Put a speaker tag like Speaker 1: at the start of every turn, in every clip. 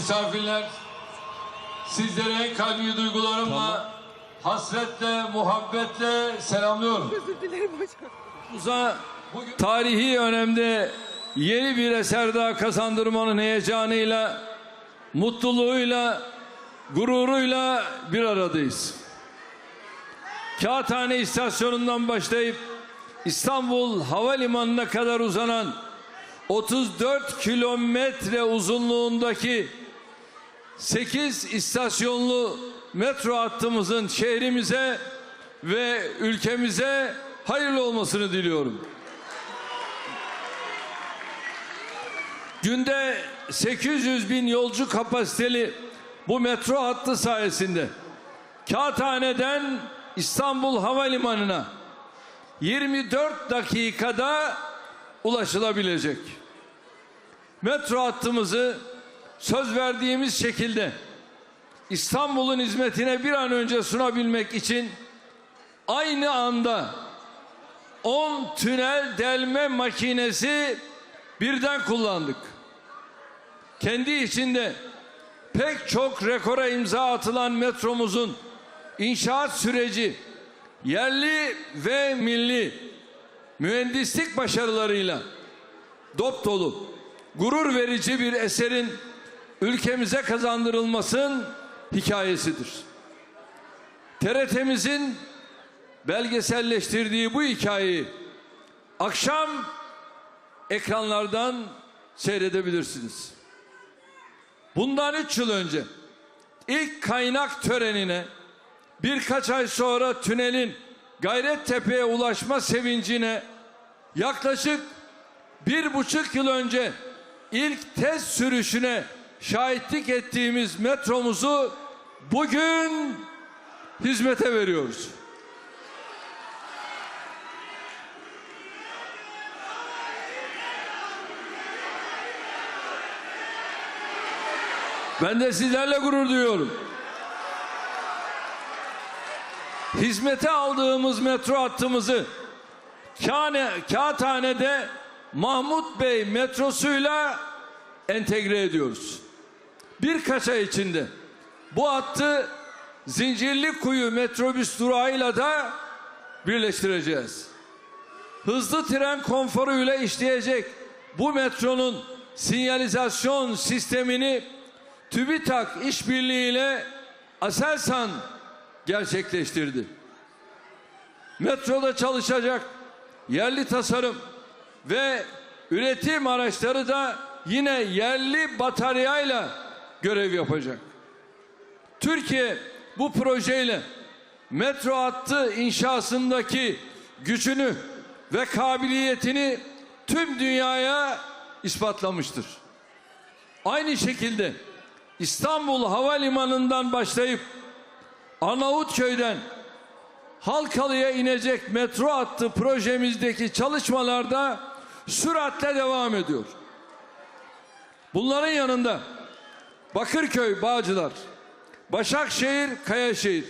Speaker 1: misafirler, sizlere en kalbi duygularımla, hasretle, muhabbetle selamlıyorum.
Speaker 2: Özür dilerim hocam.
Speaker 3: Uza tarihi önemde yeni bir eser daha kazandırmanın heyecanıyla, mutluluğuyla, gururuyla bir aradayız. Kağıthane istasyonundan başlayıp İstanbul Havalimanı'na kadar uzanan 34 kilometre uzunluğundaki 8 istasyonlu metro hattımızın şehrimize ve ülkemize hayırlı olmasını diliyorum. Günde 800 bin yolcu kapasiteli bu metro hattı sayesinde Kağıthane'den İstanbul Havalimanı'na 24 dakikada ulaşılabilecek. Metro hattımızı söz verdiğimiz şekilde İstanbul'un hizmetine bir an önce sunabilmek için aynı anda 10 tünel delme makinesi birden kullandık. Kendi içinde pek çok rekora imza atılan metromuzun inşaat süreci yerli ve milli mühendislik başarılarıyla dop dolu, gurur verici bir eserin ülkemize kazandırılmasının hikayesidir. TRT'mizin belgeselleştirdiği bu hikayeyi akşam ekranlardan seyredebilirsiniz. Bundan üç yıl önce ilk kaynak törenine birkaç ay sonra tünelin Gayrettepe'ye ulaşma sevincine yaklaşık bir buçuk yıl önce ilk test sürüşüne şahitlik ettiğimiz metromuzu bugün hizmete veriyoruz. Ben de sizlerle gurur duyuyorum. Hizmete aldığımız metro hattımızı Kâne, Kağıthane'de Mahmut Bey metrosuyla entegre ediyoruz. Birkaç ay içinde bu hattı Zincirlikuyu metrobüs durağıyla da birleştireceğiz. Hızlı tren konforuyla işleyecek bu metronun sinyalizasyon sistemini TÜBİTAK işbirliğiyle Aselsan gerçekleştirdi. Metroda çalışacak yerli tasarım ve üretim araçları da yine yerli bataryayla görev yapacak. Türkiye bu projeyle metro hattı inşasındaki gücünü ve kabiliyetini tüm dünyaya ispatlamıştır. Aynı şekilde İstanbul Havalimanı'ndan başlayıp Arnavutköy'den Halkalı'ya inecek metro hattı projemizdeki çalışmalarda süratle devam ediyor. Bunların yanında Bakırköy Bağcılar, Başakşehir Kayaşehir,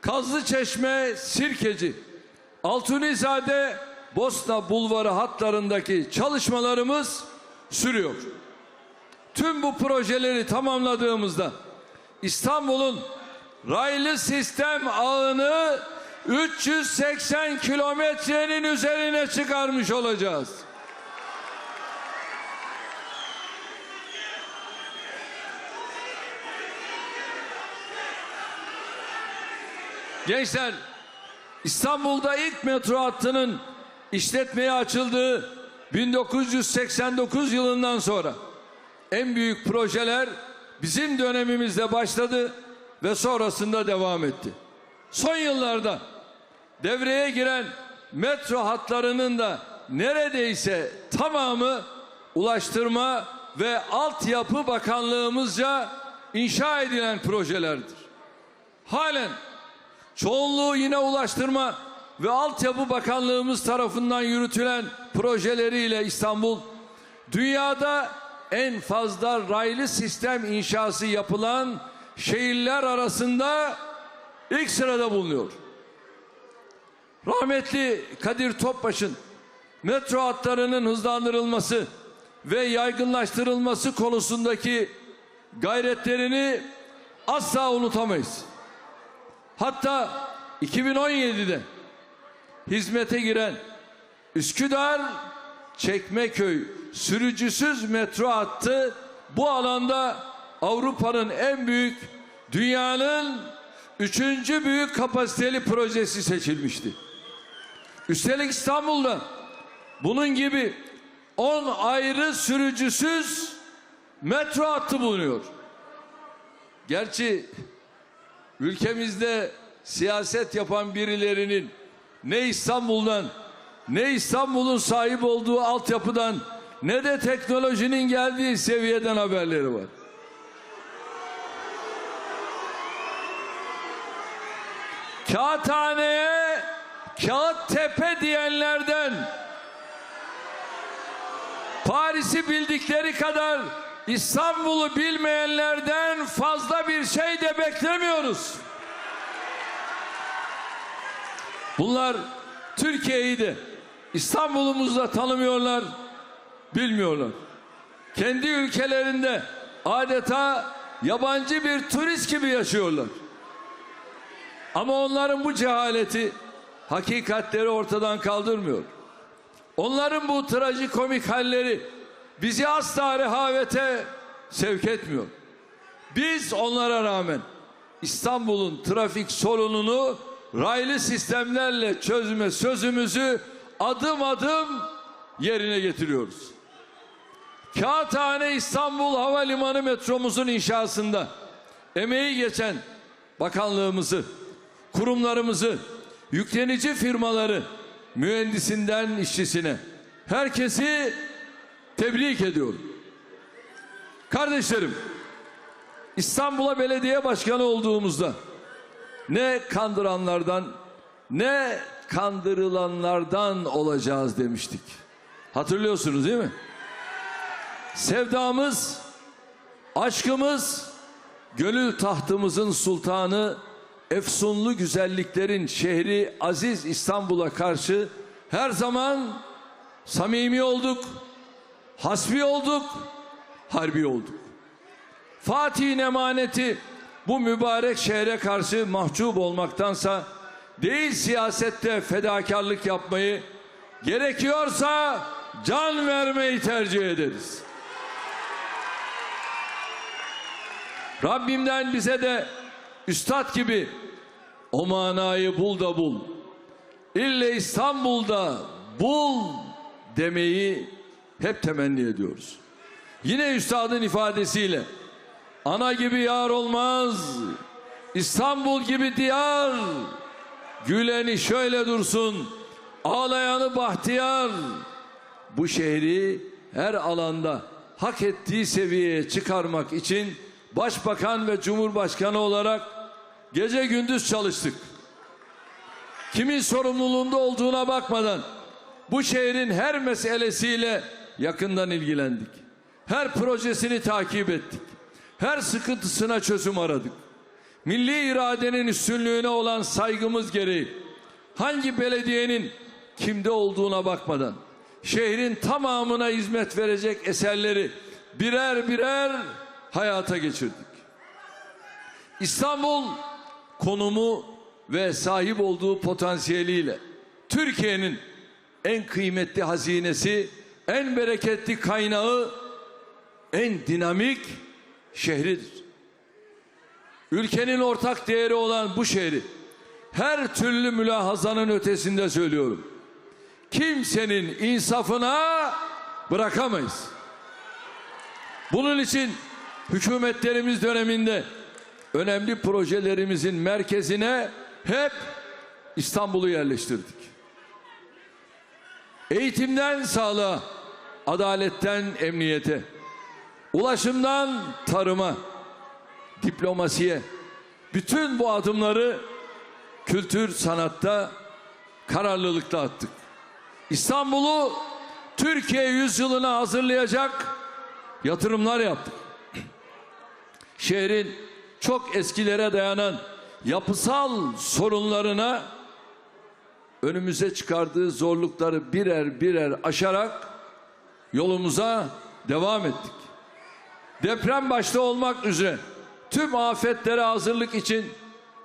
Speaker 3: Kazlıçeşme Sirkeci, Altunizade Bosna Bulvarı hatlarındaki çalışmalarımız sürüyor. Tüm bu projeleri tamamladığımızda İstanbul'un raylı sistem ağını 380 kilometrenin üzerine çıkarmış olacağız. Gençler, İstanbul'da ilk metro hattının işletmeye açıldığı 1989 yılından sonra en büyük projeler bizim dönemimizde başladı ve sonrasında devam etti. Son yıllarda devreye giren metro hatlarının da neredeyse tamamı Ulaştırma ve Altyapı Bakanlığımızca inşa edilen projelerdir. Halen çoğunluğu yine Ulaştırma ve Altyapı Bakanlığımız tarafından yürütülen projeleriyle İstanbul dünyada en fazla raylı sistem inşası yapılan şehirler arasında ilk sırada bulunuyor. Rahmetli Kadir Topbaş'ın metro hatlarının hızlandırılması ve yaygınlaştırılması konusundaki gayretlerini asla unutamayız. Hatta 2017'de hizmete giren Üsküdar Çekmeköy sürücüsüz metro hattı bu alanda Avrupa'nın en büyük dünyanın üçüncü büyük kapasiteli projesi seçilmişti. Üstelik İstanbul'da bunun gibi 10 ayrı sürücüsüz metro hattı bulunuyor. Gerçi ülkemizde siyaset yapan birilerinin ne İstanbul'dan ne İstanbul'un sahip olduğu altyapıdan ne de teknolojinin geldiği seviyeden haberleri var. Kağıthaneye kağıt tepe diyenlerden Paris'i bildikleri kadar İstanbul'u bilmeyenlerden fazla bir şey de beklemiyoruz. Bunlar Türkiye'yi de İstanbul'umuzu da tanımıyorlar, bilmiyorlar. Kendi ülkelerinde adeta yabancı bir turist gibi yaşıyorlar. Ama onların bu cehaleti hakikatleri ortadan kaldırmıyor. Onların bu trajikomik halleri bizi asla rehavete sevk etmiyor. Biz onlara rağmen İstanbul'un trafik sorununu raylı sistemlerle çözme sözümüzü adım adım yerine getiriyoruz. Kağıthane İstanbul Havalimanı metromuzun inşasında emeği geçen bakanlığımızı, kurumlarımızı, yüklenici firmaları, mühendisinden işçisine herkesi tebrik ediyorum. Kardeşlerim, İstanbul'a belediye başkanı olduğumuzda ne kandıranlardan ne kandırılanlardan olacağız demiştik. Hatırlıyorsunuz değil mi? Sevdamız, aşkımız, gönül tahtımızın sultanı, efsunlu güzelliklerin şehri aziz İstanbul'a karşı her zaman samimi olduk, hasbi olduk, harbi olduk. Fatih'in emaneti bu mübarek şehre karşı mahcup olmaktansa değil siyasette fedakarlık yapmayı gerekiyorsa can vermeyi tercih ederiz. Rabbimden bize de üstad gibi o manayı bul da bul. İlle İstanbul'da bul demeyi hep temenni ediyoruz. Yine üstadın ifadesiyle ana gibi yar olmaz, İstanbul gibi diyar, güleni şöyle dursun, ağlayanı bahtiyar. Bu şehri her alanda hak ettiği seviyeye çıkarmak için Başbakan ve Cumhurbaşkanı olarak gece gündüz çalıştık. Kimin sorumluluğunda olduğuna bakmadan bu şehrin her meselesiyle yakından ilgilendik. Her projesini takip ettik. Her sıkıntısına çözüm aradık. Milli iradenin üstünlüğüne olan saygımız gereği hangi belediyenin kimde olduğuna bakmadan şehrin tamamına hizmet verecek eserleri birer birer hayata geçirdik. İstanbul konumu ve sahip olduğu potansiyeliyle Türkiye'nin en kıymetli hazinesi, en bereketli kaynağı, en dinamik şehridir. Ülkenin ortak değeri olan bu şehri her türlü mülahazanın ötesinde söylüyorum. Kimsenin insafına bırakamayız. Bunun için hükümetlerimiz döneminde önemli projelerimizin merkezine hep İstanbul'u yerleştirdik. Eğitimden sağlığa, adaletten emniyete, ulaşımdan tarıma, diplomasiye bütün bu adımları kültür sanatta kararlılıkla attık. İstanbul'u Türkiye yüzyılına hazırlayacak yatırımlar yaptık. Şehrin çok eskilere dayanan yapısal sorunlarına önümüze çıkardığı zorlukları birer birer aşarak yolumuza devam ettik. deprem başta olmak üzere tüm afetlere hazırlık için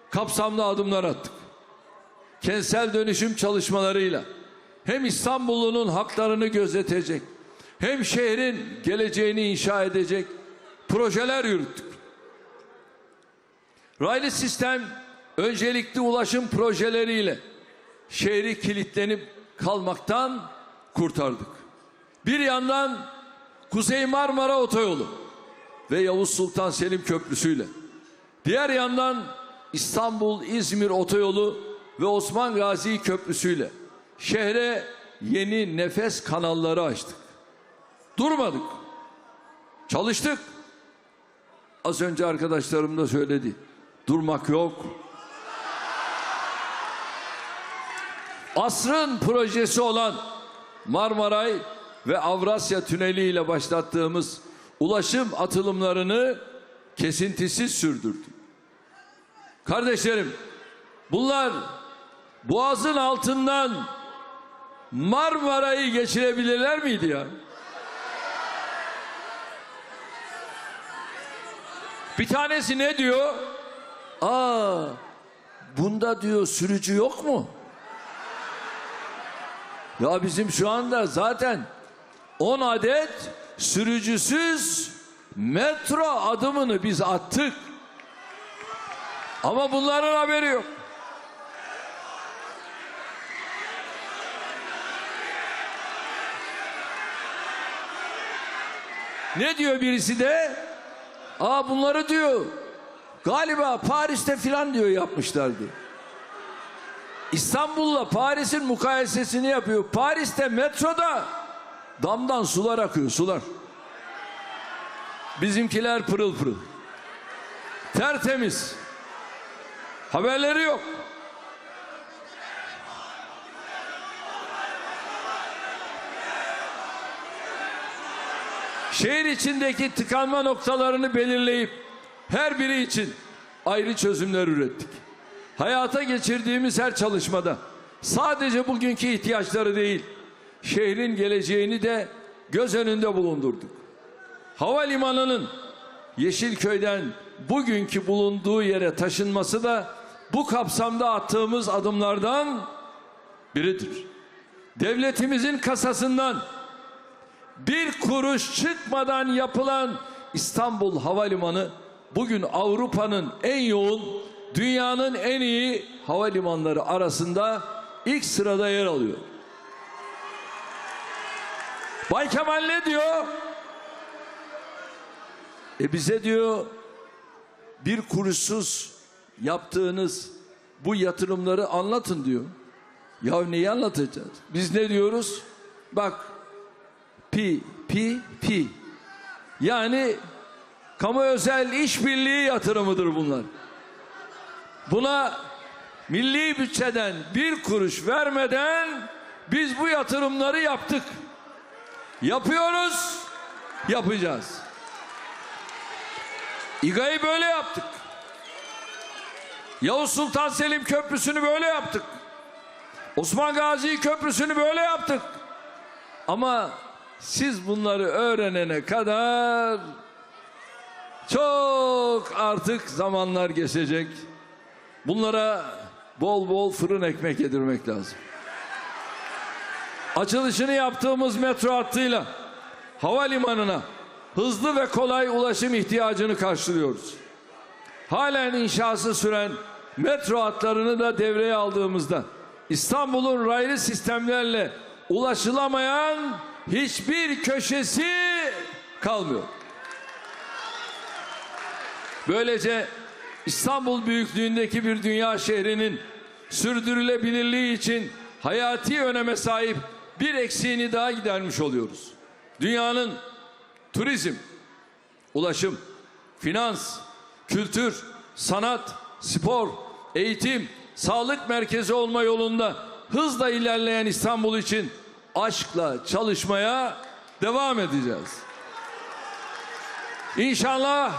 Speaker 3: kapsamlı adımlar attık. Kentsel dönüşüm çalışmalarıyla hem İstanbullunun haklarını gözetecek hem şehrin geleceğini inşa edecek projeler yürüttük. Raylı sistem öncelikli ulaşım projeleriyle şehri kilitlenip kalmaktan kurtardık. Bir yandan Kuzey Marmara Otoyolu ve Yavuz Sultan Selim Köprüsü'yle diğer yandan İstanbul-İzmir Otoyolu ve Osman Gazi Köprüsü'yle şehre yeni nefes kanalları açtık. Durmadık. Çalıştık. Az önce arkadaşlarım da söyledi. Durmak yok. Asrın projesi olan Marmaray ve Avrasya Tüneli ile başlattığımız ulaşım atılımlarını kesintisiz sürdürdük. Kardeşlerim, bunlar Boğaz'ın altından Marmara'yı geçirebilirler miydi ya? Bir tanesi ne diyor? Aa, bunda diyor sürücü yok mu? Ya bizim şu anda zaten 10 adet sürücüsüz metro adımını biz attık. Ama bunların haberi yok. Ne diyor birisi de? Aa bunları diyor. Galiba Paris'te filan diyor yapmışlar diyor. İstanbul'la Paris'in mukayesesini yapıyor. Paris'te metroda damdan sular akıyor sular. Bizimkiler pırıl pırıl. Tertemiz. Haberleri yok. Şehir içindeki tıkanma noktalarını belirleyip her biri için ayrı çözümler ürettik. Hayata geçirdiğimiz her çalışmada sadece bugünkü ihtiyaçları değil, şehrin geleceğini de göz önünde bulundurduk. Havalimanının Yeşilköy'den bugünkü bulunduğu yere taşınması da bu kapsamda attığımız adımlardan biridir. Devletimizin kasasından bir kuruş çıkmadan yapılan İstanbul Havalimanı bugün Avrupa'nın en yoğun, dünyanın en iyi havalimanları arasında ilk sırada yer alıyor. Bay Kemal ne diyor? E bize diyor bir kuruşsuz yaptığınız bu yatırımları anlatın diyor. Ya neyi anlatacağız? Biz ne diyoruz? Bak pi pi pi. Yani kamu özel işbirliği yatırımıdır bunlar. Buna milli bütçeden bir kuruş vermeden biz bu yatırımları yaptık. Yapıyoruz, yapacağız. İGA'yı böyle yaptık. Yavuz Sultan Selim Köprüsü'nü böyle yaptık. Osman Gazi Köprüsü'nü böyle yaptık. Ama siz bunları öğrenene kadar çok artık zamanlar geçecek. Bunlara bol bol fırın ekmek yedirmek lazım. Açılışını yaptığımız metro hattıyla havalimanına hızlı ve kolay ulaşım ihtiyacını karşılıyoruz. Halen inşası süren metro hatlarını da devreye aldığımızda İstanbul'un raylı sistemlerle ulaşılamayan hiçbir köşesi kalmıyor. Böylece İstanbul büyüklüğündeki bir dünya şehrinin sürdürülebilirliği için hayati öneme sahip bir eksiğini daha gidermiş oluyoruz. Dünyanın turizm, ulaşım, finans, kültür, sanat, spor, eğitim, sağlık merkezi olma yolunda hızla ilerleyen İstanbul için aşkla çalışmaya devam edeceğiz. İnşallah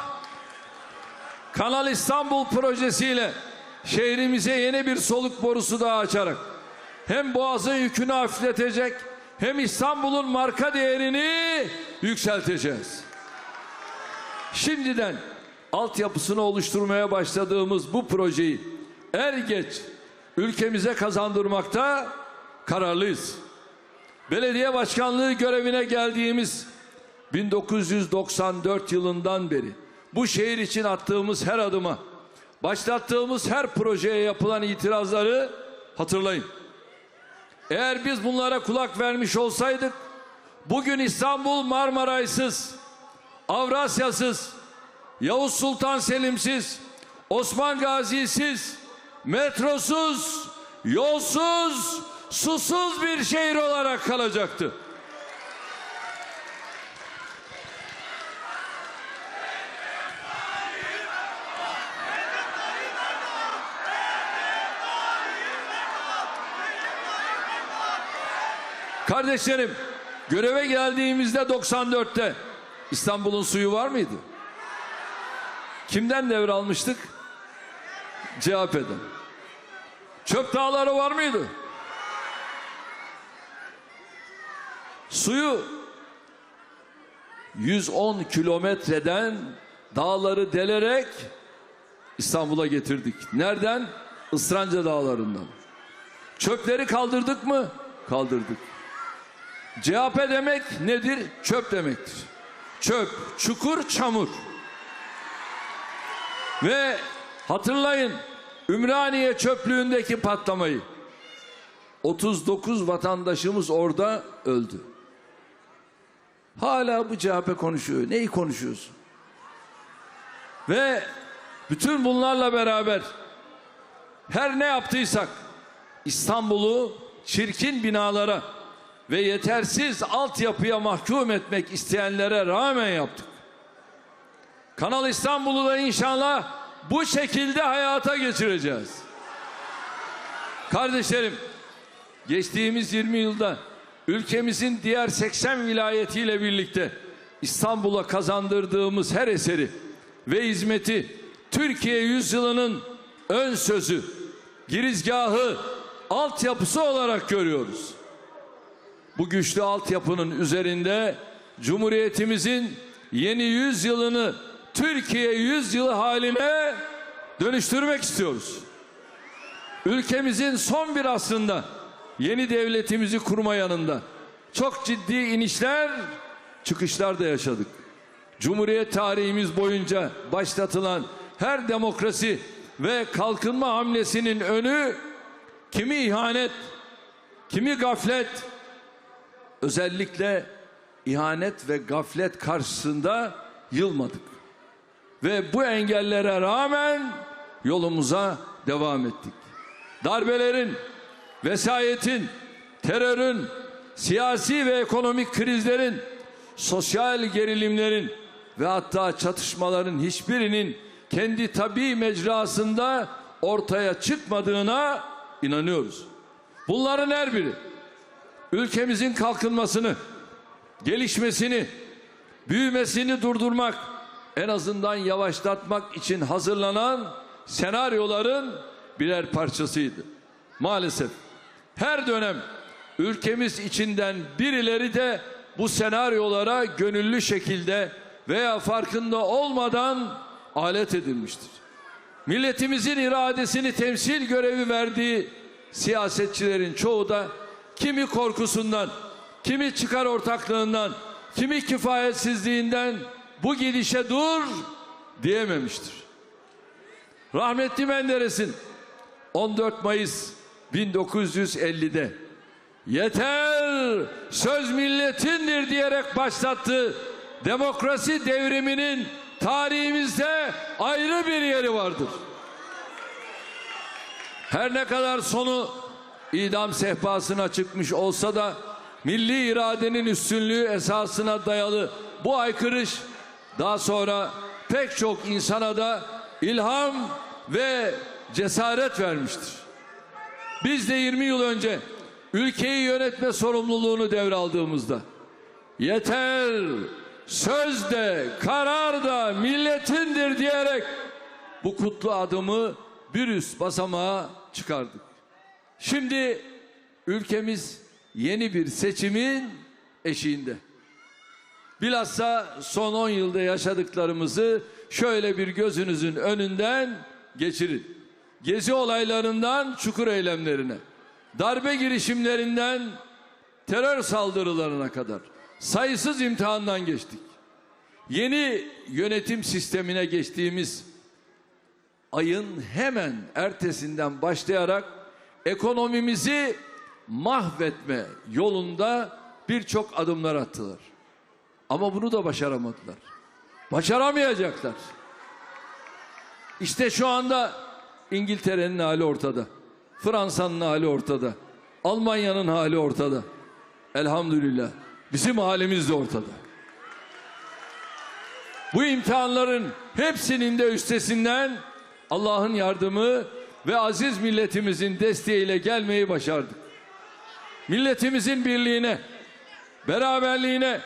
Speaker 3: Kanal İstanbul projesiyle şehrimize yeni bir soluk borusu daha açarak hem boğazın yükünü hafifletecek hem İstanbul'un marka değerini yükselteceğiz. Şimdiden altyapısını oluşturmaya başladığımız bu projeyi er geç ülkemize kazandırmakta kararlıyız. Belediye başkanlığı görevine geldiğimiz 1994 yılından beri bu şehir için attığımız her adıma, başlattığımız her projeye yapılan itirazları hatırlayın. Eğer biz bunlara kulak vermiş olsaydık bugün İstanbul Marmaray'sız, Avrasya'sız, Yavuz Sultan Selim'siz, Osman Gazi'siz, metrosuz, yolsuz, susuz bir şehir olarak kalacaktı. Kardeşlerim, göreve geldiğimizde 94'te İstanbul'un suyu var mıydı? Kimden devralmıştık? CHP'den. Çöp dağları var mıydı? Suyu 110 kilometreden dağları delerek İstanbul'a getirdik. Nereden? Isranca dağlarından. Çöpleri kaldırdık mı? Kaldırdık. CHP demek nedir? Çöp demektir. Çöp, çukur, çamur. Ve hatırlayın Ümraniye çöplüğündeki patlamayı. 39 vatandaşımız orada öldü. Hala bu CHP konuşuyor. Neyi konuşuyorsun? Ve bütün bunlarla beraber her ne yaptıysak İstanbul'u çirkin binalara ve yetersiz altyapıya mahkum etmek isteyenlere rağmen yaptık. Kanal İstanbul'u da inşallah bu şekilde hayata geçireceğiz. Kardeşlerim, geçtiğimiz 20 yılda ülkemizin diğer 80 vilayetiyle birlikte İstanbul'a kazandırdığımız her eseri ve hizmeti Türkiye yüzyılının ön sözü, girizgahı, altyapısı olarak görüyoruz. Bu güçlü altyapının üzerinde Cumhuriyetimizin yeni yüzyılını Türkiye yüzyılı haline dönüştürmek istiyoruz. Ülkemizin son bir asrında yeni devletimizi kurma yanında çok ciddi inişler, çıkışlar da yaşadık. Cumhuriyet tarihimiz boyunca başlatılan her demokrasi ve kalkınma hamlesinin önü kimi ihanet, kimi gaflet, özellikle ihanet ve gaflet karşısında yılmadık. Ve bu engellere rağmen yolumuza devam ettik. Darbelerin, vesayetin, terörün, siyasi ve ekonomik krizlerin, sosyal gerilimlerin ve hatta çatışmaların hiçbirinin kendi tabi mecrasında ortaya çıkmadığına inanıyoruz. Bunların her biri ülkemizin kalkınmasını, gelişmesini, büyümesini durdurmak, en azından yavaşlatmak için hazırlanan senaryoların birer parçasıydı. Maalesef her dönem ülkemiz içinden birileri de bu senaryolara gönüllü şekilde veya farkında olmadan alet edilmiştir. Milletimizin iradesini temsil görevi verdiği siyasetçilerin çoğu da kimi korkusundan, kimi çıkar ortaklığından, kimi kifayetsizliğinden bu gidişe dur diyememiştir. Rahmetli Menderes'in 14 Mayıs 1950'de yeter söz milletindir diyerek başlattığı demokrasi devriminin tarihimizde ayrı bir yeri vardır. Her ne kadar sonu idam sehpasına çıkmış olsa da milli iradenin üstünlüğü esasına dayalı bu aykırış daha sonra pek çok insana da ilham ve cesaret vermiştir. Biz de 20 yıl önce ülkeyi yönetme sorumluluğunu devraldığımızda yeter söz de karar da milletindir diyerek bu kutlu adımı bir üst basamağa çıkardık. Şimdi ülkemiz yeni bir seçimin eşiğinde. Bilhassa son 10 yılda yaşadıklarımızı şöyle bir gözünüzün önünden geçirin. Gezi olaylarından çukur eylemlerine, darbe girişimlerinden terör saldırılarına kadar sayısız imtihandan geçtik. Yeni yönetim sistemine geçtiğimiz ayın hemen ertesinden başlayarak ekonomimizi mahvetme yolunda birçok adımlar attılar. Ama bunu da başaramadılar. Başaramayacaklar. İşte şu anda İngiltere'nin hali ortada. Fransa'nın hali ortada. Almanya'nın hali ortada. Elhamdülillah. Bizim halimiz de ortada. Bu imtihanların hepsinin de üstesinden Allah'ın yardımı ve aziz milletimizin desteğiyle gelmeyi başardık. Milletimizin birliğine, beraberliğine,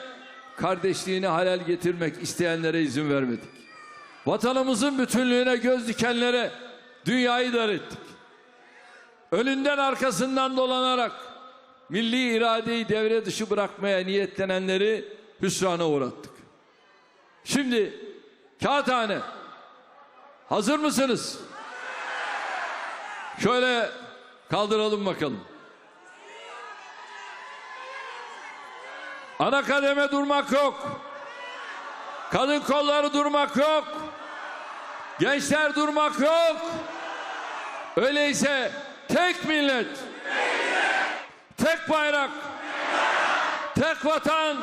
Speaker 3: kardeşliğine halel getirmek isteyenlere izin vermedik. Vatanımızın bütünlüğüne göz dikenlere dünyayı dar ettik. Önünden arkasından dolanarak milli iradeyi devre dışı bırakmaya niyetlenenleri hüsrana uğrattık. Şimdi kağıthane hazır mısınız? Şöyle kaldıralım bakalım. Ana kademe durmak yok. Kadın kolları durmak yok. Gençler durmak yok. Öyleyse tek millet, tek bayrak, tek vatan,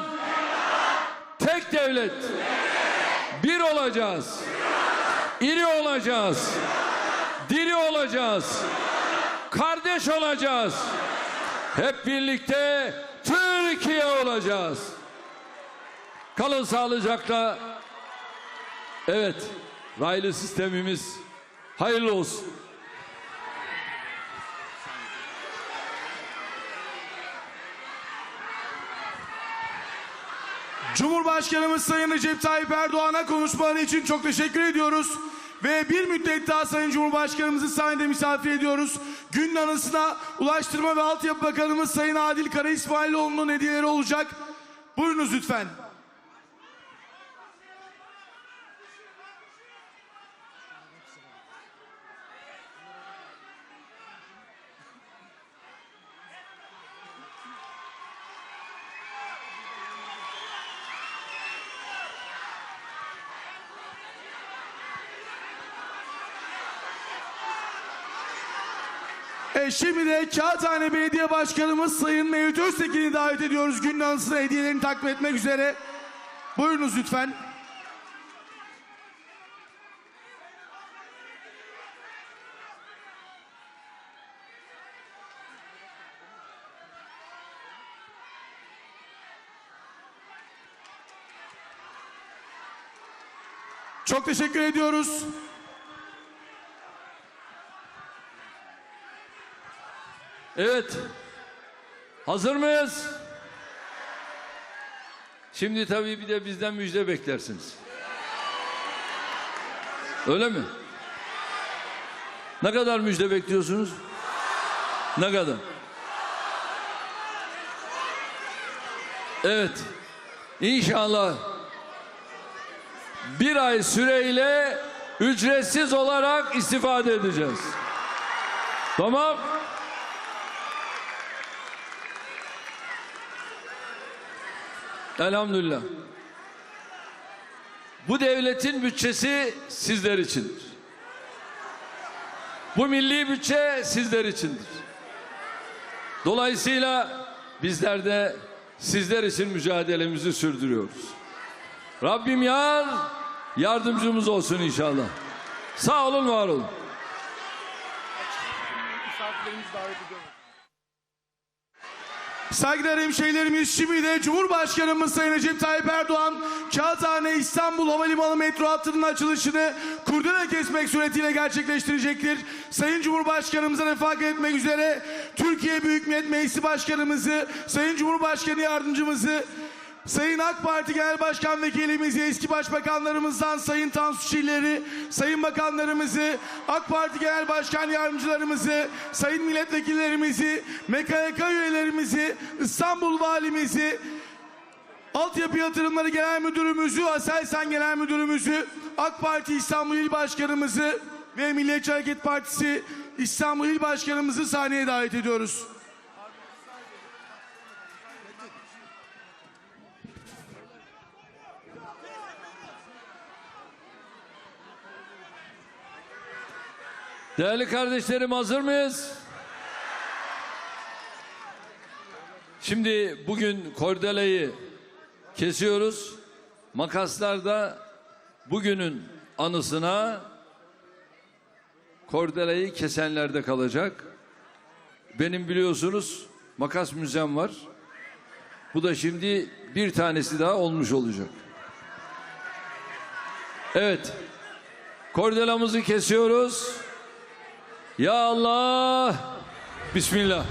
Speaker 3: tek devlet. Bir olacağız. İri olacağız. Diri olacağız. Kardeş olacağız. Hep birlikte Türkiye olacağız. Kalın sağlıcakla. Evet, raylı sistemimiz hayırlı olsun.
Speaker 2: Cumhurbaşkanımız Sayın Recep Tayyip Erdoğan'a konuşmaları için çok teşekkür ediyoruz. Ve bir müddet daha Sayın Cumhurbaşkanımızı sahnede misafir ediyoruz. Günün anısına Ulaştırma ve Altyapı Bakanımız Sayın Adil Kara İsmailoğlu'nun hediyeleri olacak. Buyurunuz lütfen. Şimdi de Kağıthane Belediye Başkanımız Sayın Mevlüt Öztekin'i davet ediyoruz. Günün anısına hediyelerini takdim etmek üzere. Buyurunuz lütfen. Çok teşekkür ediyoruz.
Speaker 3: Evet. Hazır mıyız? Şimdi tabii bir de bizden müjde beklersiniz. Öyle mi? Ne kadar müjde bekliyorsunuz? Ne kadar? Evet. İnşallah bir ay süreyle ücretsiz olarak istifade edeceğiz. Tamam. Elhamdülillah. Bu devletin bütçesi sizler içindir. Bu milli bütçe sizler içindir. Dolayısıyla bizler de sizler için mücadelemizi sürdürüyoruz. Rabbim yar yardımcımız olsun inşallah. Sağ olun, var olun.
Speaker 2: Saygıdeğer hemşehrilerimiz şimdi de Cumhurbaşkanımız Sayın Recep Tayyip Erdoğan Kağıthane İstanbul Havalimanı metro hattının açılışını kurdele kesmek suretiyle gerçekleştirecektir. Sayın Cumhurbaşkanımıza refakat etmek üzere Türkiye Büyük Millet Meclisi Başkanımızı, Sayın Cumhurbaşkanı Yardımcımızı, Sayın AK Parti Genel Başkan Vekilimizi, eski başbakanlarımızdan Sayın Tansu Çiller'i, Sayın Bakanlarımızı, AK Parti Genel Başkan Yardımcılarımızı, Sayın Milletvekillerimizi, MKYK üyelerimizi, İstanbul Valimizi, Altyapı Yatırımları Genel Müdürümüzü, Aselsan Genel Müdürümüzü, AK Parti İstanbul İl Başkanımızı ve Milliyetçi Hareket Partisi İstanbul İl Başkanımızı sahneye davet ediyoruz.
Speaker 3: Değerli kardeşlerim hazır mıyız? Şimdi bugün kordeleyi kesiyoruz. Makaslar da bugünün anısına kordeleyi kesenlerde kalacak. Benim biliyorsunuz makas müzem var. Bu da şimdi bir tanesi daha olmuş olacak. Evet. Kordelamızı kesiyoruz. Ya Allah. Bismillah.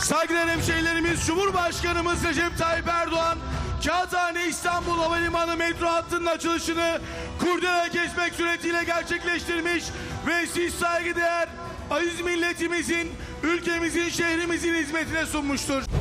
Speaker 2: Saygıdeğer hemşehrilerimiz Cumhurbaşkanımız Recep Tayyip Erdoğan Kağıthane İstanbul Havalimanı metro hattının açılışını kurdele kesmek suretiyle gerçekleştirmiş ve siz saygıdeğer aziz milletimizin, ülkemizin, şehrimizin hizmetine sunmuştur.